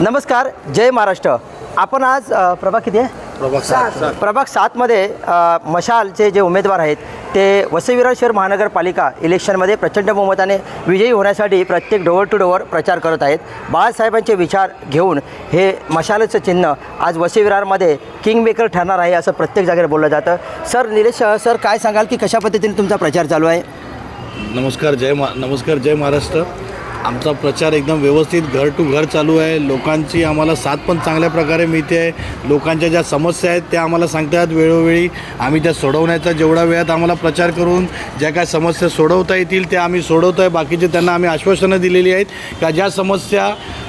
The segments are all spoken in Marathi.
नमस्कार जय महाराष्ट्र. आपण आज अ, प्रभाग किती आहे? प्रभाग सातमध्ये अ, मशालचे जे उमेदवार आहेत ते वसईविरार शहर महानगरपालिका इलेक्शनमध्ये प्रचंड बहुमताने विजयी होण्यासाठी प्रत्येक डोअर टू डोअर प्रचार करत आहेत. बाळासाहेबांचे विचार घेऊन हे मशालचं चिन्ह आज वसईविरारमध्ये किंगमेकर ठरणार आहे असं प्रत्येक जागेवर बोललं जातं. सर निलेश अ, सर काय सांगाल की कशा पद्धतीने तुमचा प्रचार चालू आहे? नमस्कार जय मा नमस्कार जय महाराष्ट्र. आमचा प्रचार एकदम व्यवस्थित घर टू घर चालू आहे. लोकांची आम्हाला साथ पण चांगल्या प्रकारे मिळते आहे. लोकांच्या ज्या समस्या आहेत त्या आम्हाला सांगतात वेळोवेळी. आम्ही त्या सोडवण्याचा जेवढा वेळात आम्हाला प्रचार करून ज्या काय समस्या सोडवता येतील त्या आम्ही सोडवतो आहे बाकीचे त्यांना आम्ही आश्वासनं दिलेली आहेत का ज्या समस्या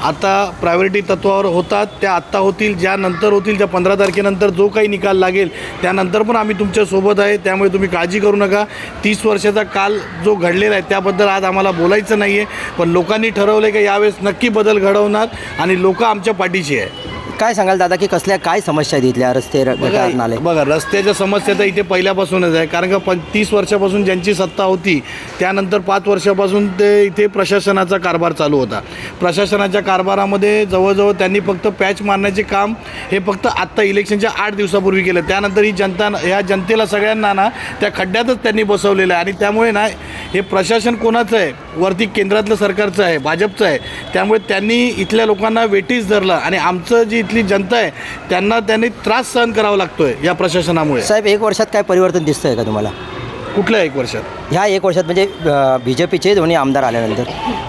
आता प्रायोरिटी तत्वावर होतात त्या आत्ता होतील ज्या नंतर होतील त्या पंधरा तारखेनंतर जो काही निकाल लागेल त्यानंतर पण आम्ही तुमच्यासोबत आहे. त्यामुळे तुम्ही काळजी करू नका. तीस वर्षाचा काल जो घडलेला आहे त्याबद्दल आज आम्हाला बोलायचं नाही आहे पण लोक लोकांनी ठरवलं की यावेळेस नक्की बदल घडवणार आणि लोक आमच्या पाठीशी आहे. काय सांगाल दादा की कसल्या काय समस्या आहेत इथल्या रस्ते र- गटार नाले बघा बघा रस्त्याच्या समस्या तर इथे पहिल्यापासूनच आहे कारण का पण तीस वर्षापासून ज्यांची सत्ता होती त्यानंतर पाच वर्षापासून ते इथे प्रशासनाचा कारभार चालू होता. प्रशासनाच्या कारभारामध्ये जवळजवळ त्यांनी फक्त पॅच मारण्याचे काम हे फक्त आत्ता इलेक्शनच्या आठ दिवसापूर्वी केलं. त्यानंतर ही जनता ह्या जनतेला सगळ्यांना ना त्या खड्ड्यातच त्यांनी बसवलेलं आहे. आणि त्यामुळे ना हे प्रशासन कोणाचं आहे? वरती केंद्रातलं सरकारचं आहे भाजपचं आहे. त्यामुळे त्यांनी इथल्या लोकांना वेटीस धरलं. आणि आमचं जी इथली जनता आहे त्यांना त्यांनी त्रास सहन करावा लागतोय या प्रशासनामुळे. साहेब एक वर्षात काय परिवर्तन दिसतंय का तुम्हाला? कुठल्या एक वर्षात? ह्या एक वर्षात म्हणजे बी जे पीचे दोन्ही आमदार आल्यानंतर.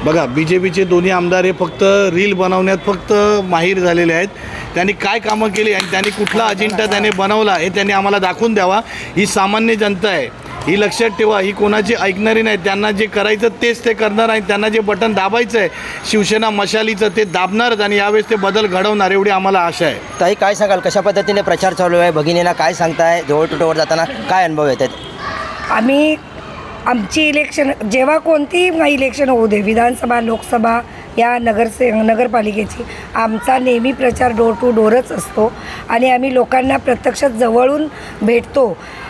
बघा बी जे पीचे दोन्ही आमदार हे फक्त रील बनवण्यात फक्त माहीर झालेले आहेत. त्यांनी काय कामं केली आणि त्यांनी कुठला अजिंठा त्याने बनवला हे त्यांनी आम्हाला दाखवून द्यावा. ही सामान्य जनता आहे. ही लक्षात ठेवा ही कोणाची ऐकणारी नाही. त्यांना जे करायचं तेच ते करणार आणि त्यांना जे बटन दाबायचं आहे शिवसेना मशालीचं ते दाबणारच आणि यावेळेस ते बदल घडवणार एवढी आम्हाला आशा आहे. ताई काय सांगाल? कशा पद्धतीने प्रचार चालू आहे? भगिनींना काय सांगताय? जवळ टुटोवर जाताना काय अनुभव येत आहेत? आम्ही आमची इलेक्शन जेव्हा कोणतीही इलेक्शन होऊ दे विधानसभा लोकसभा या नगरसे नगरपालिकेची आमचा नेहमी प्रचार डोर टू डोरच असतो. आणि आम्ही लोकांना प्रत्यक्ष जवळून भेटतो. अ,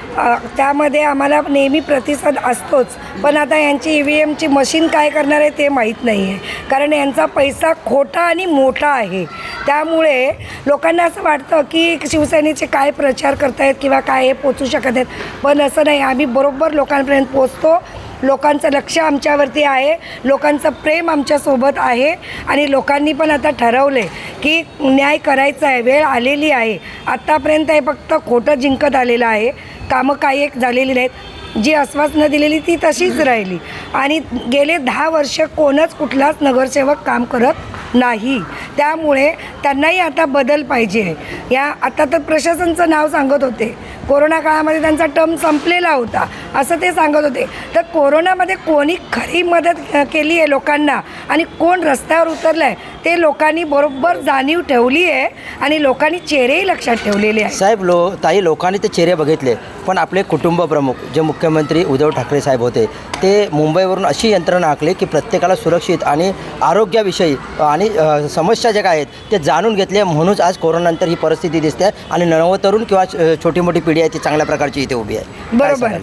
त्यामध्ये आम्हाला नेहमी प्रतिसाद असतोच. पण आता यांची ई व्ही एमची मशीन काय करणार आहे ते माहीत नाही आहे कारण यांचा पैसा खोटा आणि मोठा आहे. त्यामुळे लोकांना असं वाटतं की शिवसेनेचे काय प्रचार करतायत किंवा काय हे पोचू शकत आहेत. पण असं नाही. आम्ही बरोबर लोकांपर्यंत पोचतो. लोकांचं लक्ष आमच्यावरती आहे. लोकांचं प्रेम आमच्यासोबत आहे. आणि लोकांनी पण आता ठरवले की न्याय करायचा आहे. वेळ आलेली आहे. आत्तापर्यंत हे फक्त खोटं जिंकत आलेलं आहे. कामं काही एक झालेली नाहीत. जी आश्वासनं दिलेली ती तशीच राहिली. आणि गेले दहा वर्ष कोणच कुठलाच नगरसेवक काम करत नाही. त्यामुळे त्यांनाही आता बदल पाहिजे या आता तर प्रशासनचं नाव सांगत होते. कोरोना काळामध्ये त्यांचा टर्म संपलेला होता असं ते सांगत होते. तर कोरोनामध्ये कोणी खरी मदत केली आहे लोकांना? आणि कोण रस्त्यावर उतरलं आहे ते लोकांनी बरोबर जाणीव ठेवली आहे आणि लोकांनी चेहरेही लक्षात ठेवलेले आहे साहेब लो ताई लोकांनी ते चेहरे बघितले. पण आपले कुटुंब प्रमुख जे मुख्यमंत्री उद्धव ठाकरे साहेब होते ते मुंबईवरून अशी यंत्रणा आखली की प्रत्येकाला सुरक्षित आणि आरोग्याविषयी आणि समस्या ज्या काय आहेत ते जाणून घेतले. म्हणूनच आज कोरोनानंतर ही परिस्थिती दिसते आणि नवतरुण किंवा छोटी मोठी पिढी आहे ती चांगल्या प्रकारची इथे उभी आहे. बरोबर?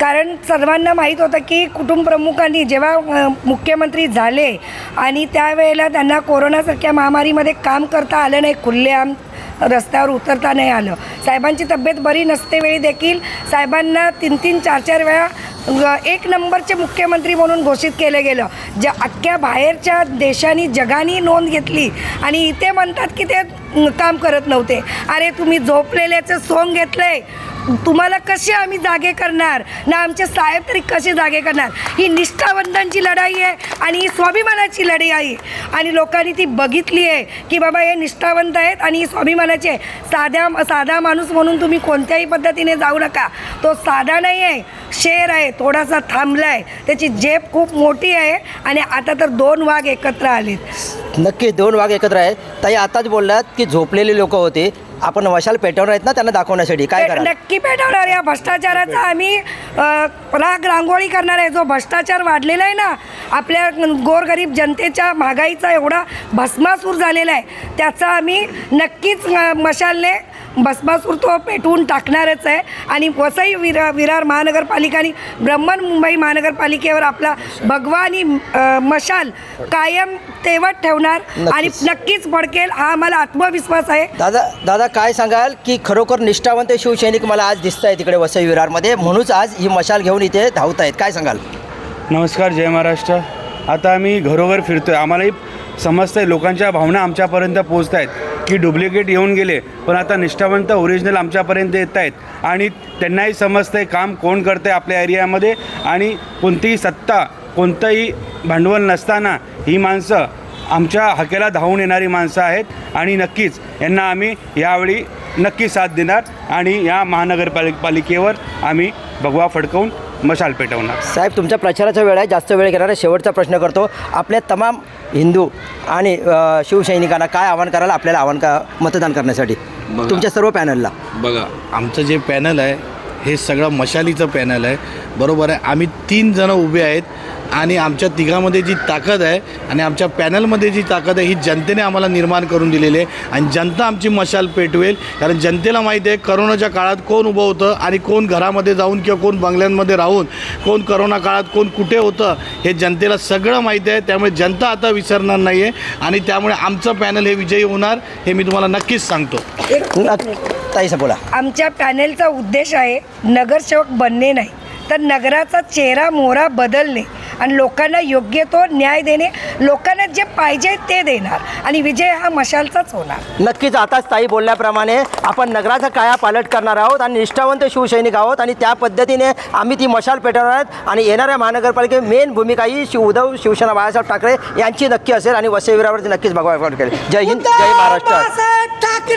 कारण सर्वांना माहीत होतं की कुटुंब प्रमुखांनी जेव्हा मुख्यमंत्री झाले आणि त्यावेळेला त्यांना कोरोनासारख्या महामारीमध्ये काम करता आलं नाही खुल्लेआम रस्त्यावर उतरता नाही आलं. साहेबांची तब्येत बरी नसते वेळी देखील साहेबांना तीन तीन चार चार वेळा एक नंबरचे मुख्यमंत्री म्हणून घोषित केलं गेलं. ज्या अख्ख्या बाहेरच्या देशांनी जगानी नोंद घेतली आणि इथे म्हणतात की ते काम करत नव्हते. अरे तुम्ही झोपलेल्याचं सोंग घेतलंय. तुम्हाला कसे आम्ही जागे करणार? ना आमचे साहेब तरी कसे जागे करणार? ही निष्ठावंतांची लढाई आहे आणि ही स्वाभिमानाची लढाई आहे. आणि लोकांनी ती बघितली आहे की बाबा हे निष्ठावंत आहेत आणि ही स्वाभिमानाची आहे. साध्या साधा माणूस म्हणून तुम्ही कोणत्याही पद्धतीने जाऊ नका. तो साधा नाही आहे. शेर आहे थोडासा थांबला आहे त्याची जेब खूप मोठी आहे आणि आता तर दोन वाघ एकत्र आलेत. नक्की दोन वाघ एकत्र आहेत. ताई आताच बोललात की झोपलेले लोक होते. आपण वशाल पेटवणार आहेत ना त्यांना दाखवण्यासाठी? काय नक्की पेटवणार या भ्रष्टाचाराचा. आम्ही राग रांगोळी करणार आहे. जो भ्रष्टाचार वाढलेला आहे ना आपल्या गोरगरीब जनतेच्या महागाईचा एवढा भस्मासूर झालेला आहे. त्याचा आम्ही नक्कीच मशालने भस्मासूर तो पेटवून टाकणारच आहे. आणि वसई विरा विरार महानगरपालिका आणि ब्रह्मन मुंबई महानगरपालिकेवर आपला भगवा आणि अ, मशाल कायम तेवत ठेवणार. आणि नक्कीच. भडकेल हा आम्हाला आत्मविश्वास आहे. दादा दादा काय सांगाल की खरोखर निष्ठावंत शिवसैनिक मला आज दिसत आहे तिकडे वसई विरारमध्ये. म्हणूनच आज ही मशाल घेऊन इथे धावत आहेत काय सांगाल? नमस्कार जय महाराष्ट्र. आता आम्ही घरोघर फिरतो आहे आम्हालाही समजतं आहे लोकांच्या भावना आमच्यापर्यंत पोचत आहेत की डुप्लिकेट येऊन गेले पण आता निष्ठावंत ओरिजिनल आमच्यापर्यंत येत आहेत आणि त्यांनाही समजतं आहे काम कोण करतं आहे आपल्या एरियामध्ये. आणि कोणतीही सत्ता कोणतंही भांडवल नसताना ही माणसं आमच्या हकेला धावून येणारी माणसं आहेत. आणि नक्कीच यांना आम्ही यावेळी नक्की साथ देणार. आणि या महानगरपालिक पालिकेवर आम्ही भगवा फडकवून मशाल पेटवणार. साहेब तुमच्या प्रचाराचा वेळ आहे जास्त वेळ घेणार शेवटचा प्रश्न करतो. आपल्या तमाम हिंदू आणि अ, शिवसैनिकांना काय आव्हान कराल आपल्याला आव्हान का मतदान करण्यासाठी? बघा. तुमच्या सर्व पॅनलला. बघा आमचं जे पॅनल आहे हे सगळं मशालीचं पॅनल आहे. बरोबर आहे. आम्ही तीन जणं उभे आहेत आणि आमच्या तिघामध्ये जी ताकद आहे आणि आमच्या पॅनलमध्ये जी ताकद आहे ही जनतेने आम्हाला निर्माण करून दिलेली आहे. आणि जनता आमची मशाल पेटवेल. कारण जनतेला माहिती आहे करोनाच्या काळात कोण उभं होतं आणि कोण घरामध्ये जाऊन किंवा कोण बंगल्यांमध्ये राहून कोण करोना काळात कोण कुठे होतं हे जनतेला सगळं माहिती आहे. त्यामुळे जनता आता विसरणार नाही आहे आणि त्यामुळे आमचं पॅनल हे विजयी होणार हे मी तुम्हाला नक्कीच सांगतो. ताईसा बोला. आमच्या पॅनेलचा उद्देश आहे नगरसेवक बनणे नाही. तर नगराचा चेहरा मोहरा बदलणे आणि लोकांना योग्य तो न्याय देणे लोकांना जे पाहिजे ते देणार आणि विजय हा मशालचाच होणार. नक्कीच आताच ताई बोलल्याप्रमाणे आपण नगराचा काया पालट करणार आहोत आणि निष्ठावंत शिवसैनिक आहोत आणि त्या पद्धतीने आम्ही ती मशाल पेटवणार आहोत आणि येणाऱ्या महानगरपालिकेत मेन भूमिका ही शिव उद्धव शिवसेना बाळासाहेब ठाकरे यांची नक्की असेल आणि वसईविरावरती नक्कीच भगवा करेल जय हिंद जय महाराष्ट्र. थँक्यू